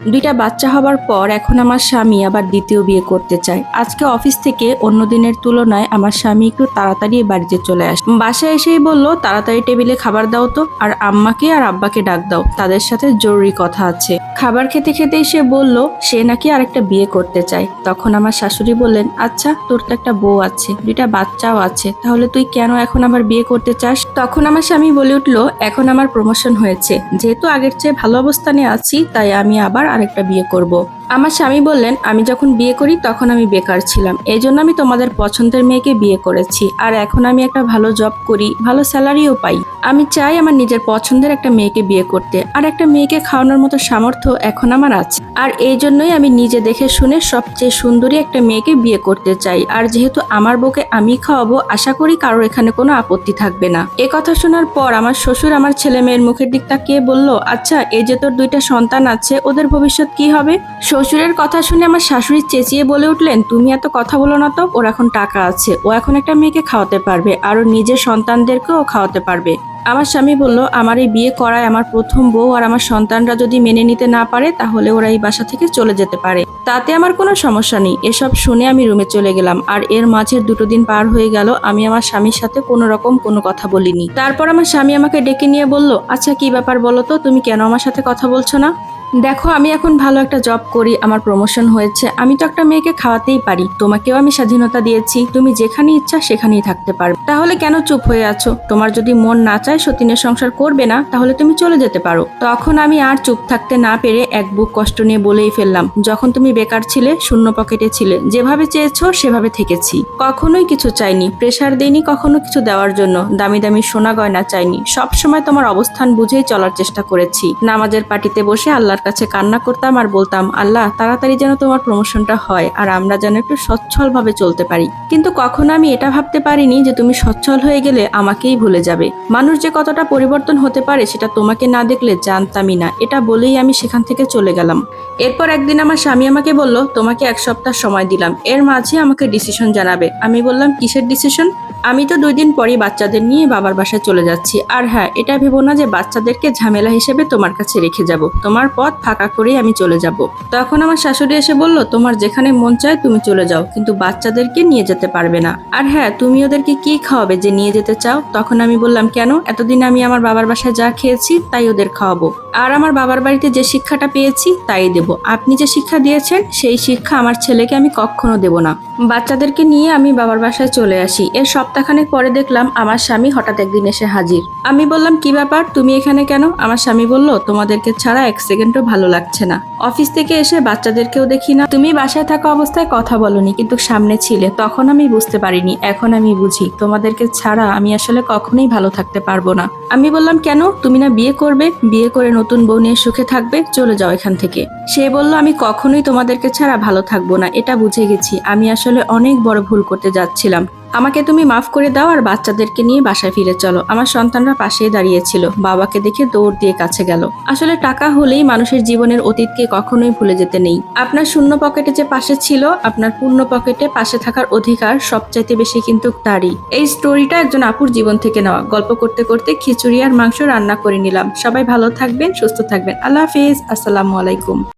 দুইটা বাচ্চা হবার পর এখন আমার স্বামী আবার দ্বিতীয় বিয়ে করতে চায়। আজকে অফিস থেকে অন্য দিনের তুলনায় আমার স্বামী একটু তাড়াতাড়ি বাড়িতে চলে আসে। বাসায় এসেই বলল, তাড়াতাড়ি টেবিলে খাবার দাও তো, আর আম্মাকে আর আব্বাকে ডাক দাও, তাদের সাথে জরুরি কথা আছে। খাবার খেতে খেতেই সে বলল, সে নাকি আরেকটা বিয়ে করতে চায়। তখন আমার শাশুড়ি বললেন আচ্ছা তোর তো একটা বউ আছে, দুইটা বাচ্চাও আছে, তাহলে তুই কেন এখন আবার বিয়ে করতে চাস? তখন আমার স্বামী বলে উঠল, এখন আমার প্রমোশন হয়েছে। যেহেতু আগের চেয়ে ভালো অবস্থানে আছি, তাই আমি আবার আরেকটা বিয়ে করব। আমার স্বামী বললেন, আমি যখন বিয়ে করি তখন আমি বেকার ছিলাম। এই জন্য আমি তোমাদের পছন্দের মেয়েকে বিয়ে করেছি। আর এখন আমি একটা ভালো জব করি, ভালো স্যালারিও পাই। আমি চাই আমার নিজের পছন্দের একটা মেয়েকে বিয়ে করতে। আর একটা মেয়েকে খাওয়ানোর মতো সামর্থ্য এখন আমার আছে। আর এই জন্যই আমি নিজে দেখে শুনে সবচেয়ে সুন্দরী একটা মেয়েকে বিয়ে করতে চাই। আর যেহেতু আমার বউকে আমি খাওয়াবো, আশা করি কারোর এখানে কোনো আপত্তি থাকবে না। এ কথা শোনার পর আমার শ্বশুর আমার ছেলে মেয়ের মুখের দিক তাকিয়ে বলল আচ্ছা এই যে তোর দুইটা সন্তান আছে, ওদের ভবিষ্যৎ কি হবে? শ্বশুরের কথা শুনে আমার শাশুড়ি চেঁচিয়ে বলে উঠলেন, তুমি এত কথা বলো না তো, ওর এখন টাকা আছে। ও এখন একটা মেয়েকে খাওয়াতে পারবে আর নিজের সন্তানদেরকেও খাওয়াতে পারবে। আমার স্বামী বলল, আমার এই বিয়ে করায় আমার প্রথম বউ আর আমার সন্তানরা যদি মেনে নিতে না পারে, তাহলে ওরা এই বাসা থেকে চলে যেতে পারে। তাতে আমার কোনো সমস্যা নেই। এসব শুনে আমি রুমে চলে গেলাম আর এর মাঝে দুটো দিন পার হয়ে গেল, আমি আমার স্বামীর সাথে কোনো রকম কোনো কথা বলিনি। তারপর আমার স্বামী আমাকে ডেকে নিয়ে বলল আচ্ছা কি ব্যাপার বলো তো? তুমি কেন আমার সাথে কথা বলছো না? দেখো, আমি এখন ভালো একটা জব করি, আমার প্রমোশন হয়েছে। আমি তো একটা মেয়েকে খাওয়াতেই পারি, তোমাকেও আমি স্বাধীনতা দিয়েছি। তুমি যেখানে ইচ্ছা সেখানেই থাকতে পারবে তাহলে কেন চুপ হয়ে আছো? তোমার যদি মন না চায় সতীনের সংসার করবে না, তাহলে তুমি চলে যেতে পারো। তখন আমি আর চুপ থাকতে না পেরে এক বুক কষ্ট নিয়ে বলেই ফেললাম, যখন তুমি বেকার ছিলে, শূন্য পকেটে ছিলে, যেভাবে চেয়েছো সেভাবে থেকেছি। কখনোই কিছু চাইনি, প্রেশার দেইনি কখনো কিছু দেওয়ার জন্য। দামি দামি সোনা গয়না চাইনি। সব সময় তোমার অবস্থান বুঝেই চলার চেষ্টা করেছি। নামাজের পার্টিতে বসে আল্লাহর কাছে কান্না করতাম আর বলতাম, আল্লাহ, তাড়াতাড়ি যেন তোমার প্রমোশনটা হয় আর আমরা যেন একটু সচ্ছলভাবে চলতে পারি। কিন্তু কখনো আমি এটা ভাবতে পারিনি যে তুমি সচ্ছল হয়ে গেলে আমাকেই ভুলে যাবে। মানুষ যে কতটা পরিবর্তন হতে পারে সেটা তোমাকে না দেখলে জানতামই না। এটা বলেই আমি সেখান থেকে চলে গেলাম। এরপর একদিন আমার স্বামী আমাকে বলল, তোমাকে এক সপ্তাহ সময় দিলাম। এর মাঝে আমাকে ডিসিশন জানাবে। আমি বললাম, কিসের ডিসিশন আমি তো দুই দিন পরই বাচ্চাদের নিয়ে বাবার বাসায় চলে যাচ্ছি। আর হ্যাঁ এটা ভেবো না যে বাচ্চাদেরকে ঝামেলা হিসেবে তোমার কাছে রেখে যাব। তোমার পথ ফাঁকা করেই আমি চলে যাব। তখন আমার শাশুড়ি এসে বলল, তোমার যেখানে মন চায় তুমি চলে যাও, কিন্তু বাচ্চাদেরকে নিয়ে যেতে পারবে না। আর হ্যাঁ তুমি ওদেরকে কি খাওয়াবে যে নিয়ে যেতে চাও? তখন আমি বললাম, কেন? এতদিন আমি আমার বাবার বাসায় যা খেয়েছি, তাই ওদের খাওয়াবো। আর আমার বাবার বাড়িতে যে শিক্ষাটা পেয়েছি, তাই দেব। আপনি যে শিক্ষা দিয়েছেন, সেই শিক্ষা আমার ছেলেকে আমি কখনো দেব না। বাচ্চাদেরকে নিয়ে আমি বাবার বাসায় চলে আসি। এর সপ্তাহখানেক পরে দেখলাম আমার স্বামী হঠাৎ একদিন এসে হাজির। আমি বললাম, কি ব্যাপার? তুমি এখানে কেন? আমার স্বামী বলল, তোমাদেরকে ছাড়া এক সেকেন্ডও ভালো লাগছে না। অফিস থেকে এসে বাচ্চাদেরকেও দেখি না। তুমি বাসায় থাকা অবস্থায় কথা বলনি, কিন্তু সামনে ছিলে। তখন আমি বুঝতে পারিনি, এখন আমি বুঝি। তোমাদেরকে ছাড়া আমি আসলে কখনোই ভালো থাকতে পারব না। আমি বললাম, কেন? তুমি না বিয়ে করবে? বিয়ে করে নতুন বউ নিয়ে সুখে থাকবে, চলে যাও এখান থেকে। সে বলল, আমি কখনোই তোমাদেরকে ছাড়া ভালো থাকব না, এটা বুঝে গেছি। আমি আসলে অনেক বড় ভুল করতে যাচ্ছিলাম। আমাকে তুমি মাফ করে দাও আর বাচ্চাদেরকে নিয়ে বাসায় ফিরে চলো। আমার সন্তানরা পাশেই দাঁড়িয়েছিল। বাবাকে দেখে দৌড় দিয়ে কাছে গেল। আসলে টাকা হলেই মানুষের জীবনের অতীতকে কখনোই ভুলে যেতে নেই। আপনার শূন্য পকেটে যে পাশে ছিল, আপনার পূর্ণ পকেটে পাশে থাকার অধিকার সবচাইতে বেশি কিন্তু তারই। এই স্টোরিটা একজন আপুর জীবন থেকে নেওয়া। গল্প করতে করতে খিচুড়ি আর মাংস রান্না করে নিলাম। সবাই ভালো থাকবেন, সুস্থ থাকবেন। আল্লাহ হাফিজ। আসসালামু আলাইকুম।